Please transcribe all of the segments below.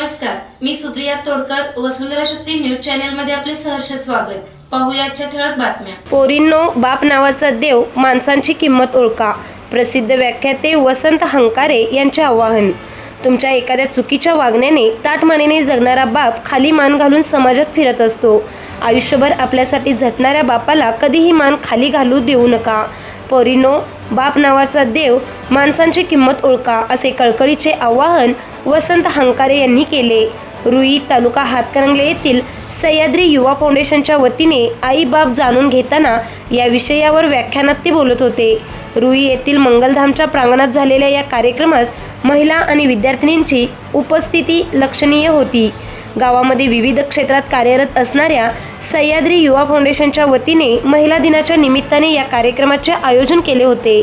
नमस्कार मी सुप्रिया तोडकर वसुंधरा शक्ती न्यूज चॅनलमध्ये आपले सहर्ष स्वागत. पाहुयाच्या ठळक बातम्या. पोरींनो बाप नावाचा देव माणसांची किंमत ओळखा. प्रसिद्ध व्याख्याते वसंत हंकारे यांचे आवाहन. तुमच्या एखाद्या चुकीच्या वागण्याने ताटमानेने जगणारा बाप खाली मान घालून समाजात फिरत असतो. आयुष्यभर आपल्यासाठी झटणाऱ्या बापाला कधीही मान खाली घालू देऊ नका. पोरीनो बाप नावाचा देव माणसांची किंमत ओळखा असे कळकळीचे आवाहन वसंत हंकारे यांनी केले. रुई तालुका हातकणंगले येथील सह्याद्री युवा फाउंडेशनच्या वतीने आई बाप जाणून घेताना या विषयावर व्याख्यानात ते बोलत होते. रुई येथील मंगलधामच्या प्रांगणात झालेल्या या कार्यक्रमास महिला आणि विद्यार्थिनींची उपस्थिती लक्षणीय होती. गावामध्ये विविध क्षेत्रात कार्यरत असणाऱ्या सह्याद्री युवा फाउंडेशनच्या वतीने महिला दिनाच्या निमित्ताने या कार्यक्रमाचे आयोजन केले होते.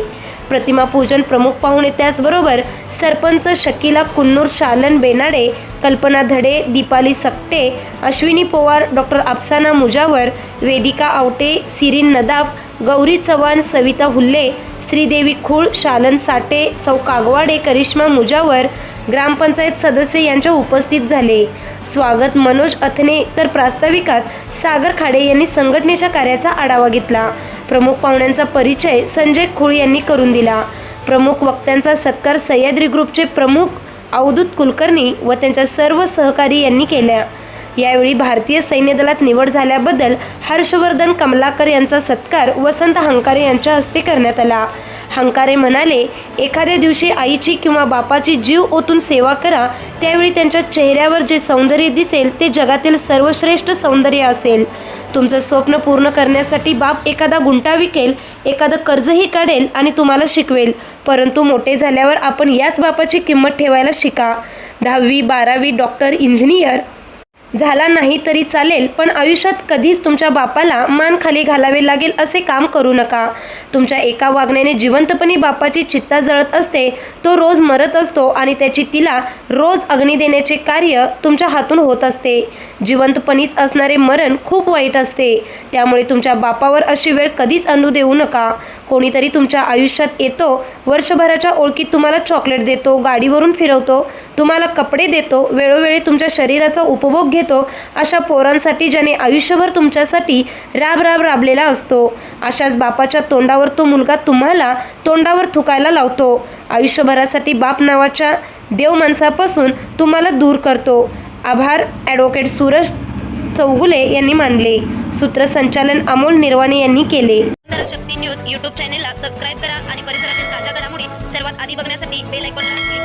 प्रतिमा पूजन प्रमुख पाहुणे त्याचबरोबर सरपंच शकीला कुन्नूर शालन बेनाडे कल्पना धडे दीपाली सकटे अश्विनी पोवार डॉक्टर अफसाना मुजावर वेदिका आवटे सिरीन नदाफ गौरी चव्हाण सविता हुल्ले श्रीदेवी खूळ शालन साटे सौ कागवाडे करिश्मा मुजावर ग्रामपंचायत सदस्य यांच्या उपस्थित झाले. स्वागत मनोज अथने तर प्रास्ताविकात सागर खाडे यांनी संघटनेच्या कार्याचा आढावा घेतला. प्रमुख पाहुण्यांचा परिचय संजय खूळ यांनी करून दिला. प्रमुख वक्त्यांचा सत्कार सह्याद्री ग्रुपचे प्रमुख अवधूत कुलकर्णी व त्यांच्या सर्व सहकारी यांनी केल्या. यावेळी भारतीय सैन्य दलात निवड झाल्याबद्दल हर्षवर्धन कमलाकर यांचा सत्कार वसंत हंकारे यांच्या हस्ते करण्यात आला. हंकारे म्हणाले एखाद्या दिवशी आईची किंवा बापाची जीव ओतून सेवा करा त्यावेळी त्यांच्या चेहऱ्यावर जे सौंदर्य दिसेल ते जगातील सर्वश्रेष्ठ सौंदर्य असेल. तुमचं स्वप्न पूर्ण करण्यासाठी बाप एखादा गुंटा विकेल एखादं कर्जही काढेल आणि तुम्हाला शिकवेल. परंतु मोठे झाल्यावर आपण याच बापाची किंमत ठेवायला शिका. दहावी बारावी डॉक्टर इंजिनियर झाला नाही तरी चालेल पण आयुष्यात कधीच तुमच्या बापाला मान खाली घालावे लागेल असे काम करू नका. तुमच्या एका वागण्याने जिवंतपणी बापाची चित्ता जळत असते तो रोज मरत असतो आणि त्याची तिला रोज अग्नी देण्याचे कार्य तुमच्या हातून होत असते. जिवंतपणीच असणारे मरण खूप वाईट असते. त्यामुळे तुमच्या बापावर अशी वेळ कधीच आणू देऊ नका. कोणीतरी तुमच्या आयुष्यात येतो वर्षभराच्या ओळखीत तुम्हाला चॉकलेट देतो गाडीवरून फिरवतो तुम्हाला कपडे देतो वेळोवेळी तुमच्या शरीराचा उपभोग घेतो. अशा पोरांसाठी ज्याने आयुष्यभर तुमच्यासाठी राब राब राबलेला असतो. अशाच बापाच्या तोंडावर तो मुलगा तुम्हाला तोंडावर थुकायला लावतो. आयुष्यभरासाठी बाप नावाच्या देव माणसापासून तुम्हाला दूर करतो. आभार ॲडव्होकेट सूरज चौगुले यांनी मानले. सूत्रसंचालन अमोल निर्वाणे यांनी केले. शक्ती न्यूज यूट्यूब चॅनेलला सबस्क्राईब करा आणि परिसरातील ताज्या घडामोडी सर्वात आधी बघण्यासाठी बेल आयकॉनला करा